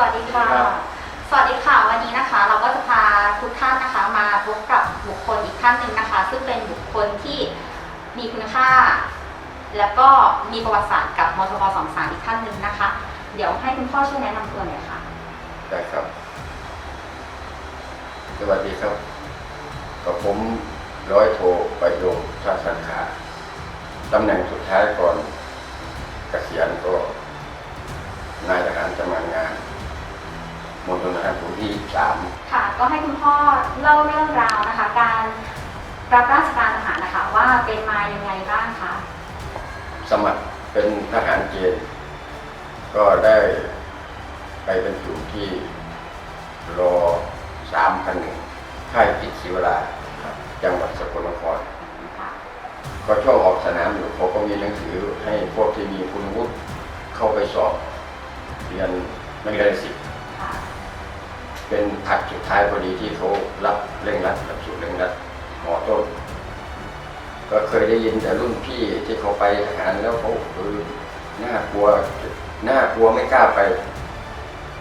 วัสดีค่ะ สวัสดีค่ะ วันนี้นะคะ เราก็จะพาทุกท่านนะคะ มาพบกับบุคคลอีกท่านหนึ่งนะคะ ซึ่งเป็นบุคคลที่มีคุณค่า แล้วก็มีประวัติศาสตร์กับมทบสองสามอีกท่านหนึ่งนะคะ เดี๋ยวให้คุณพ่อช่วยแนะนำตัวหน่อยค่ะ ได้ครับ สวัสดีครับกับผมร้อยโทประยงชาสังขาตำแหน่งสุดท้ายก่อนเกษียณก็นายทหารจำงานงาน มณฑลทหารบกที่สามค่ะ ก็ให้คุณพ่อเล่าเรื่องราวนะคะ การรับราชการทหารนะคะว่าเป็นมายังไงบ้างคะสมัครเป็นทหารเกณฑ์ก็ได้ไปเป็นอยู่ที่รอสามพันหนึ่งค่ายกิจศิวราจังหวัดสกลนครค่ะก็ช่วงออกสนามอยู่เขาก็มีหนังสือให้พวกที่มีคุณวุฒิเข้าไปสอบเรียนนักเรียนสิบค่ะ เป็นผัดสุดท้ายพอดีที่เขารับเร่งรัดหลักสูตรเร่งรัดหมอต้น ก็เคยได้ยินแต่รุ่นพี่ที่เขาไปทหารแล้วเขาเออน่ากลัวน่ากลัวไม่กล้าไป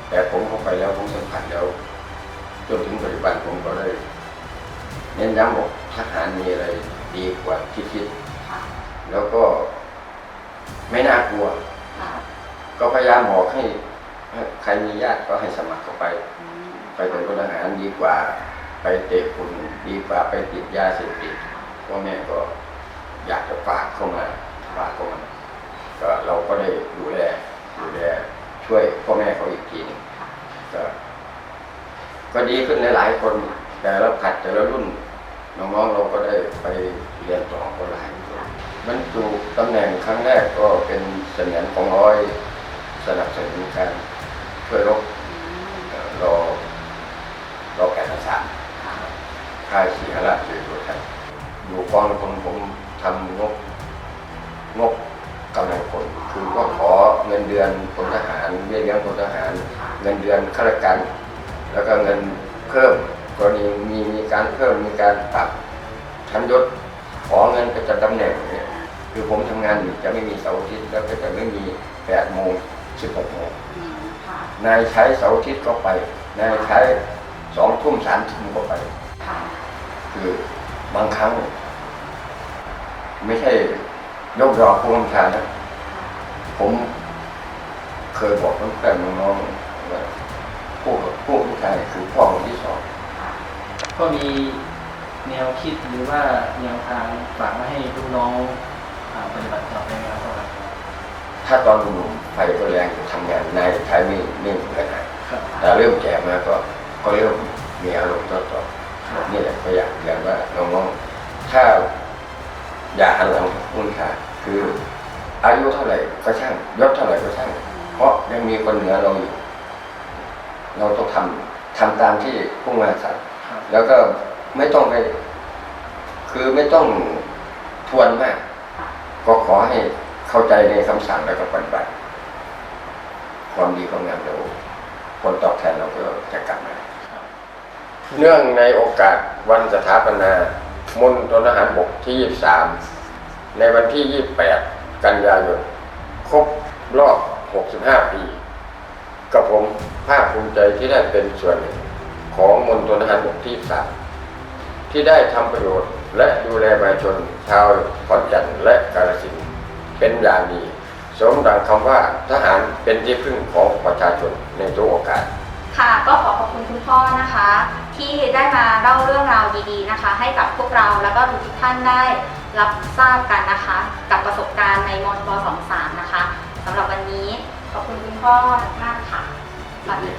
แต่ผมเข้าไปแล้วผมสัมผัสแล้วจนถึงปัจจุบันผมก็ได้เน้นย้ำบอกทหารมีอะไรดีกว่าที่คิดค่ะแล้วก็ไม่น่ากลัวค่ะก็พยายามบอกให้ ให้ใครมีญาติก็ให้สมัครเข้าไปอืมไปเป็นพลทหารดีกว่า ไปเตะคุณดีกว่าไปติดยาเสพติดพ่อแม่ก็อยากจะฝากเข้ามาฝากเข้ามาก็เราก็ได้ดูแลดูแลช่วยพ่อแม่เขาอีกทีหนึงค่ะก็ก็ดีขึ้นหลายๆคน แต่ละผัดแต่ละรุ่นน้องๆเราก็ได้ไปเรียนต่อก็หลายคนบรรจุตำแหน่งครั้งแรกก็เป็นเสมียนของร้อยสนับสนุนการ ช่วยรบอืมเอ่อรอรอแก่นสารค่ะค่ายศรีหราชอยู่ด้วยกันอยู่กองพลผมทำงบงบกำลังคนคือก็ขอเงินเดือนพลทหารเบี้ยเลี้ยงพลทหารค่ะเงินเดือนข้าราชการแล้วก็เงินเพิ่มกรณีมีมีการเพิ่มมีการปรับชั้นยศขอเงินประจำตำแหน่งเนี่ยคือผมทำงานอยู่จะไม่มีเสาร์อาทิตย์แล้วก็จะไม่มีแปดโมง สิบหกโมงอืมค่ะนายใช้เสาร์อาทิตย์ก็ไป นายใช้สองทุ่มสามทุ่มก็ไปค่ะคือบางครั้ง ไม่ใช่ยกดอกผู้บัญชานะ ผมเคยบอกเพื่อนๆน้องๆว่าผู้ผู้ผู้ชายคือพ่อคนที่สองค่ะก็มีแนวคิดหรือว่าแนวทางฝากมาให้ลูกน้องอาปฏิบัติต่อไปงานต่อไปถ้าตอนหนุ่มๆไฟก็แรงอยู่ทำงานนายใช้ไม่ไม่เหมือนกันนะครับ แต่เริ่มแก่มาก็ก็เริ่มมีอารมณ์ต่อต่อแบบนี่แหละก็อยากเรียนว่าน้องๆถ้าอย่าหันหลังคุณค่าคือ อายุเท่าไหร่ก็ช่างยศเท่าไหร่ก็ช่าง เพราะยังมีคนเหนือเราอยู่ เราต้องทำทำตามที่ผู้มาสั่งครับแล้วก็ไม่ต้องไป คือไม่ต้องทวนมากค่ะก็ขอให้เข้าใจในคำสั่งแล้วก็ปฏิบัติความดีความงามเดี๋ยวผลตอบแทนเราก็จะกลับมาครับเนื่องในโอกาสวันสถาปนามณฑลทหารบกที่ 23 ในวันที่ 28 กันยายนครบรอบ 65 ปี กับผมภาคภูมิใจที่ได้เป็นส่วนหนึ่งของมณฑลทหารบกที่3ที่ได้ทำประโยชน์และดูแลประชาชนชาวขอนแก่นและกาฬสินธุ์เป็นอย่างดี สมดังคำว่าทหารเป็นที่พึ่งของประชาชนในทุกโอกาส ค่ะก็ขอขอบคุณคุณพ่อนะคะ ที่ได้มาเล่าเรื่องราวดีๆนะคะ ให้กับพวกเราแล้วก็ทุกท่านได้รับทราบกันนะคะ กับประสบการณ์ ในมทบ23นะคะสำหรับวันนี้ขอบคุณคุณพ่อมากค่ะสวัสดีค่ะ